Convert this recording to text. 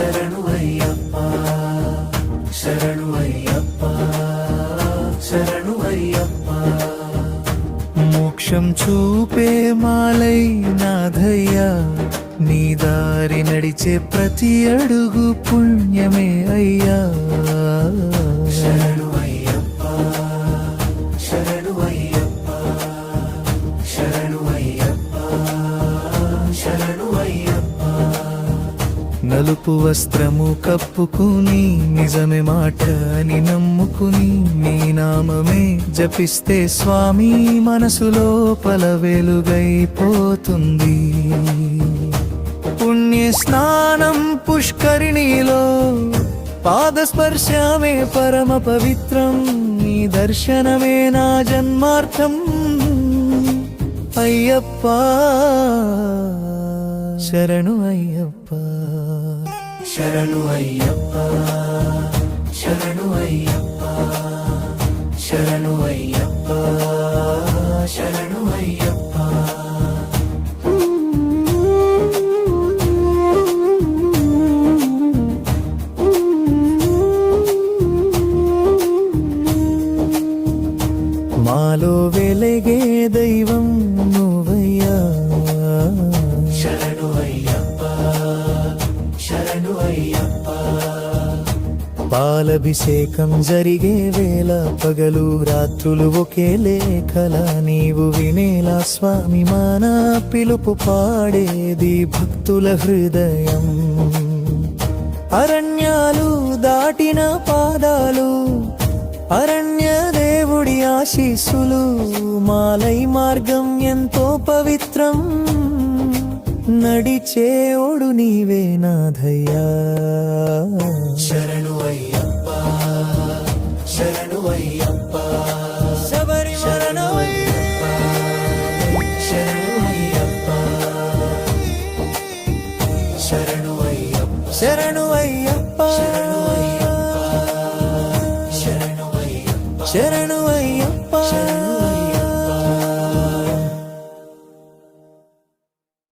శరణు అయ్యప్ప శరణు అయ్యప్ప శరణు అయ్యప్ప మోక్షం చూపే మాలై నాథయ్యా నీ దారి నడిచే ప్రతి అడుగు పుణ్యమే అయ్యా. శరణు అయ్యప్ప శరణు అయ్యా నలుపు వస్త్రము కప్పుకుని నిజమే మాట అని నమ్ముకుని నీ నామమే జపిస్తే స్వామి మనసులో పల వెలుగైపోతుంది. పుణ్య స్నానం పుష్కరిణిలో పాదస్పర్శమే పరమ పవిత్రం నీ దర్శనమే నా జన్మార్థం. అయ్యప్ప శరణు అయ్యప్ప శరణు అయ్యప్ప శరణు అయ్యప్ప శరణు అయ్యప్ప శరణు అయ్యప్ప మాలో వెలగే దైవం పాలభిషేకం జరిగే వేళ పగలు రాత్రులు ఒకే లేఖల నీవు వినేలా స్వామి మాన పిలుపు పాడేది భక్తుల హృదయం. అరణ్యాలు దాటిన పాదాలు అరణ్య దేవుడి ఆశీస్సులు మాలై మార్గం ఎంతో పవిత్రం. నడిచేవుడు నీవే నాథయ్యా శరణు అయ్యప్ప శరణు అయ్యప్ప శరణు అయ్యప్ప శరణు అయ్యప్ప. శరణు